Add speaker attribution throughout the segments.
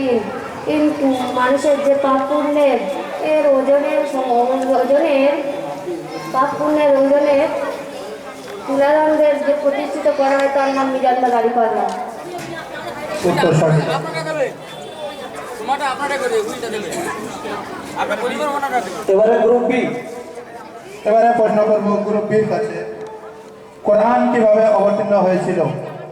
Speaker 1: দিন কিন্তু মানুষের যে পাপ পুণ্যের এর ওজনের ওজনের পাপ পুণ্যের ওজনের তুলাদণ্ডের যে প্রতিষ্ঠিত করা হয় তার নাম মিজান বা গাড়ি পাল্লা
Speaker 2: উত্তর সঠিক এবারে গ্রুপ বি এবারে প্রশ্ন করব গ্রুপ বির কাছে। কোরআন কীভাবে অবতীর্ণ হয়েছিল?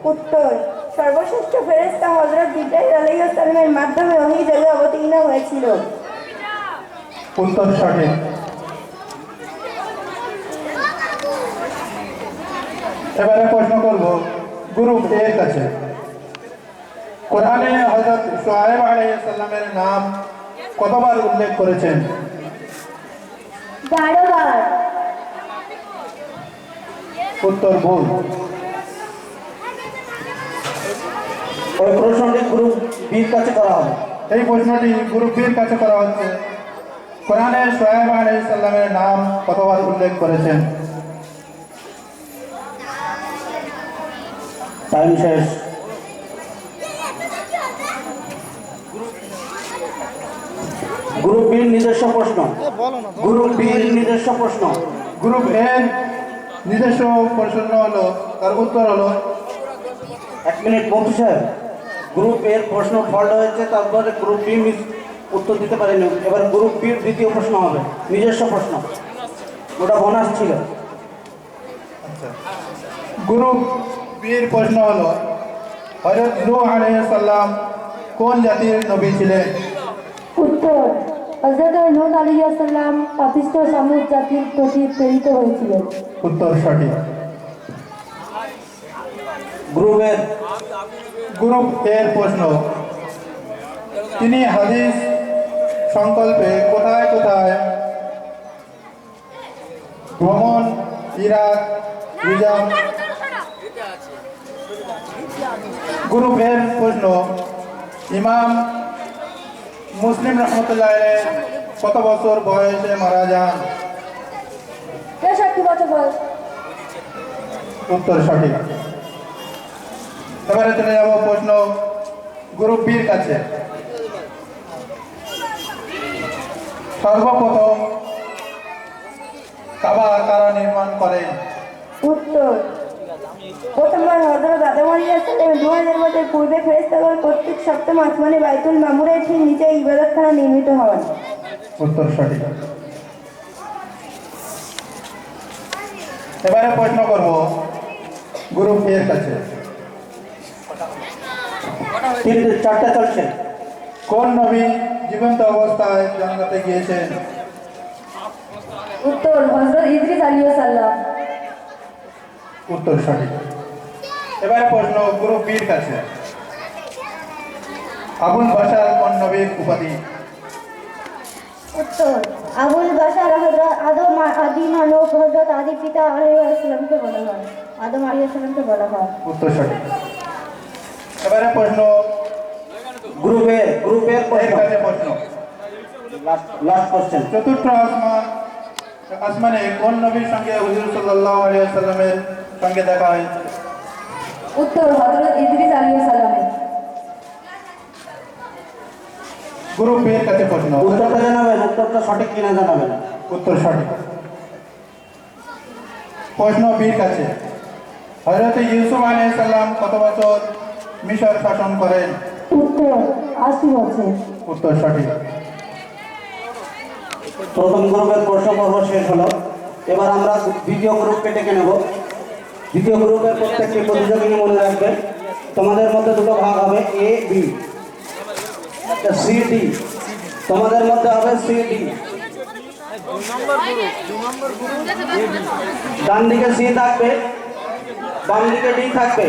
Speaker 3: উত্তর। সর্বশ্রেষ্ঠ ফেরেস্তা হজরত জিব্রাইল আলাইহিসসালামের মাধ্যমে ওহি জলে অবতীর্ণ হয়েছিল।
Speaker 2: উত্তর সঠিক। এবারে প্রশ্ন করব গ্রুপ এর কাছে। কোরআনে হযরত সোহাইব আলাইহিস সালামের নাম কতবার উল্লেখ করেছেন?
Speaker 1: বারো বার।
Speaker 2: উত্তর ভুল।
Speaker 4: ওই প্রশ্নটি গ্রুপ বির কাছে করা হবে
Speaker 2: এই প্রশ্নটি গ্রুপ বির কাছে করা হচ্ছে। কোরআনে সোহাইব আলাইহিস সালামের নাম কতবার উল্লেখ করেছেন?
Speaker 4: টাইম শেষ। গ্রুপ বির নিজস্ব প্রশ্ন। গ্রুপ বির নিজস্ব প্রশ্ন।
Speaker 2: গ্রুপ এর নিজস্ব প্রশ্ন হলো তার উত্তর হলো
Speaker 4: এক মিনিট বন্ধু সাহেব। গ্রুপ এর প্রশ্ন ফল্ট হয়েছে তারপরে গ্রুপ বি মিস উত্তর দিতে পারেনি। এবার গ্রুপ বির দ্বিতীয় প্রশ্ন হবে নিজস্ব প্রশ্ন। ওটা বোনাস ছিল।
Speaker 2: গ্রুপ বির প্রশ্ন হলো হজরত নূহ আলাইহিস সালাম কোন জাতির নবী ছিলেন?
Speaker 1: উত্তর হজরত নূহ আলাইহিসসালাম পাপিষ্ঠ সামুদ জাতির প্রতি প্রেরিত হয়েছিলেন।
Speaker 2: উত্তর সঠিক।
Speaker 4: গ্রুপের
Speaker 2: গ্রুপ এর প্রশ্ন। তিনি হাদিস সংকল্পে কোথায় কোথায় ভ্রমণ ইরাক নিজাম গ্রুপ এর প্রশ্ন। ইমাম মুসলিম রহমতুল্লাহ কত বছর বয়সে মারা যান? উত্তর সঠিক। এবারে চলে যাব প্রশ্ন গ্রুপ বির কাছে। সর্বপ্রথম কাবা কারা নির্মাণ করেন
Speaker 3: উত্তর। প্রথমবার হজরত আদম আলাইহিসসালাম দু হাজার বছর পূর্বে ফেরেস্তাগণ কর্তৃক সপ্তম আসমানে বাইতুল মামুরের ঠিক নিচে ইবাদতখানা নির্মিত হন।
Speaker 2: উত্তর সঠিক। এবারে প্রশ্ন করব গ্রুপ এর কাছে।
Speaker 4: তিন চারটা চলছে।
Speaker 2: কোন নবী জীবন্ত অবস্থায় জান্নাতে গিয়েছেন?
Speaker 1: উত্তর হজরত ইদ্রিস আলাইহিসসালাম
Speaker 2: উত্তর সঠিক। এবারে প্রশ্ন গ্রুপ বির কাছে। আবুল বাসার কোন নবীর উপাধি?
Speaker 1: উত্তর আবুল বাসার হজরত আদম আদি মানব হজরত আদি পিতা আলাইহিসসালামকে বলা হয়। আদম আলাইহিসসালামকে বলা হয়।
Speaker 2: উত্তর সঠিক। এবারে প্রশ্ন
Speaker 4: গ্রুপের গ্রুপের প্রশ্ন। লাস্ট কোশ্চেন
Speaker 2: চতুর্থ আসমান আসমানে কোন নবীর সঙ্গে হুজুর সাল্লাল্লাহু আলাইহি সাল্লামের সঙ্গে দেখা হয়েছে
Speaker 1: উত্তর হজরত ইদ্রিস আলাইহিসসালামের
Speaker 2: গ্রুপ এর কাছে প্রশ্ন।
Speaker 4: উত্তরটা জানাবেন উত্তরটা সঠিক কিনা জানাবেন।
Speaker 2: উত্তর সঠিক। প্রশ্ন বীর কাছে। হজরত ইউসুফ আলাইহিস সালাম কত বছর? মিশর শাসন করেন।
Speaker 1: উত্তর আশি বছর।
Speaker 2: উত্তর সঠিক।
Speaker 4: প্রথম গ্রুপের প্রশ্ন পর্ব শেষ হলো। এবার আমরা দ্বিতীয় গ্রুপকে ডেকে নেব। দ্বিতীয় গ্রুপের প্রত্যেকটি প্রতিযোগিনী মনে রাখবে। তোমাদের মধ্যে দুটো ভাগ হবে এ বি সি ডি তোমাদের মধ্যে হবে সি ডি ডান দিকে সি থাকবে বাম দিকে ডি থাকবে।